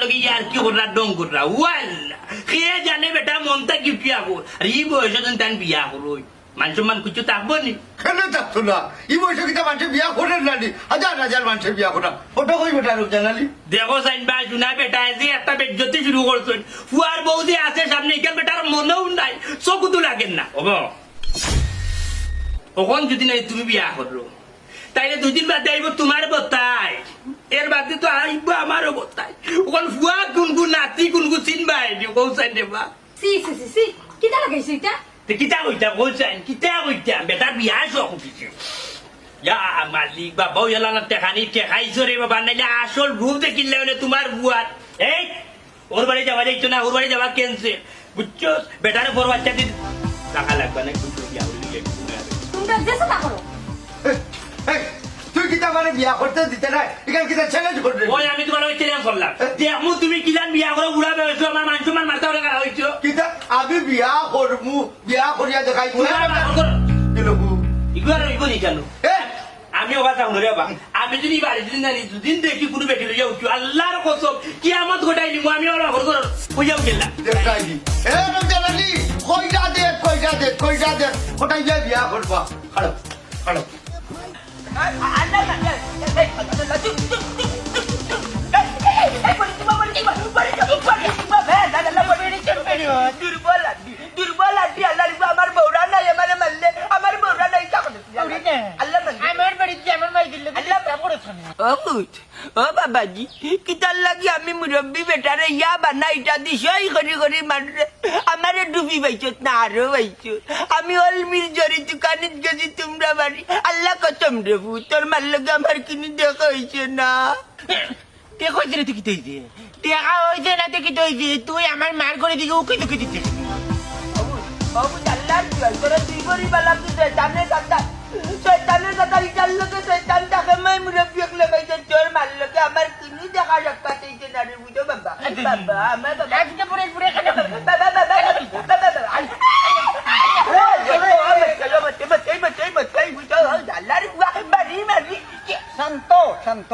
লগে ইয়ার কি করা ডং করা ওয়াল্লা খেয়ে জানে বেটা মনটা কি পিয়া কর আর ই বয়সে তুমি তান বিয়া করো মান সম্মান কিছু থাকব নি? কেন থাকতো না? এই বয়সে কিতা মানুষের বিয়া করেন না নি হাজার হাজার মানুষের বিয়া করা ওটা কই বেটা রূপ জানালি দেখো সাইন ভাই শুনা বেটা যে একটা বেজ্জতি শুরু করছেন ফুয়ার বউ যে আছে সামনে এখান বেটার মনেও নাই চকু তো লাগেন না। হব। কখন যদি নাই তুমি বিয়া করো তাইলে দুদিন বাদ আইব তোমার বতাই এর বাদে তো আইব আমারও বতাই ওখান ফুয়া কোনগু নাতি কোনগু চিনবাই কৌ চাই দেবা সি সি সি সি কিটা লাগাইছে এটা তে কিতা কইতা কৌ চাই কিতা কইতা বেটার বিয়া শখ উঠিছে ইয়া মালিক বাবা ইয়ালা না টেকানি টেকাইছো রে বাবা নাইলে আসল রূপ দেখিলে হলে তোমার বুয়ার এই ওর বাড়ি যাওয়া যাইতো না ওর বাড়ি যাওয়া ক্যান্সেল বুঝছ বেটারে বড় বাচ্চা দিন টাকা লাগবে না কিন্তু বিয়া হইলে তোমরা যেসে না করো। তুই বিয়া করতে দিতে নাই। এখানে কিতা চ্যালেঞ্জ করবে? ওই আমি তোমার ওই চ্যালেঞ্জ করলাম। দেখমু তুমি কিলান বিয়া করে উড়া বেড়েছো আমার সম্মান মারতে হলে কারা হইছো কিতা আমি বিয়া করমু বিয়া করিয়া দেখাই ইগুলো ইগো নি জানো? আমি ওবা চাউন রে বাবা আমি যদি বাড়ি যদি জানি দুদিন দেখি কোনো বেটি লইয়া উঠি আল্লাহর কসম কিয়ামত ঘটাই দিমু আমি ওরা ঘর ঘর কইয়াও গেলাম দেখাই দি এ রূপ জানালি কইটা দে কইটা দে কইটা দে কোথায় গিয়ে বিয়া করবা। খাড়ো ও কিতার লাগি আমি মুরব্বী বেটারে ইয়া বানা ইটা দিছই করি করি মানুষে আমারে ডুবি পাইছত না আরও আমি অলমির জরি দোকানিত গেছি তোমরা বাড়ি তোর কিনি দেখা হয়েছে না কে কইছে রে তুই কি তৈরি হইছে না তুই কি তৈরি তুই আমার মার করে দিকে উকে দুকে দিতে বাবু আল্লাহ করে তুই করি বালাম তুই শয়তানের কথা শয়তানের কথা আমার কিনি দেখা রাখা চাইছে না রে বুঝো বাবা বাবা আমার বাবা আজকে পরে পরে কেন বাবা বাবা বাবা বাবা আই শান্ত শান্ত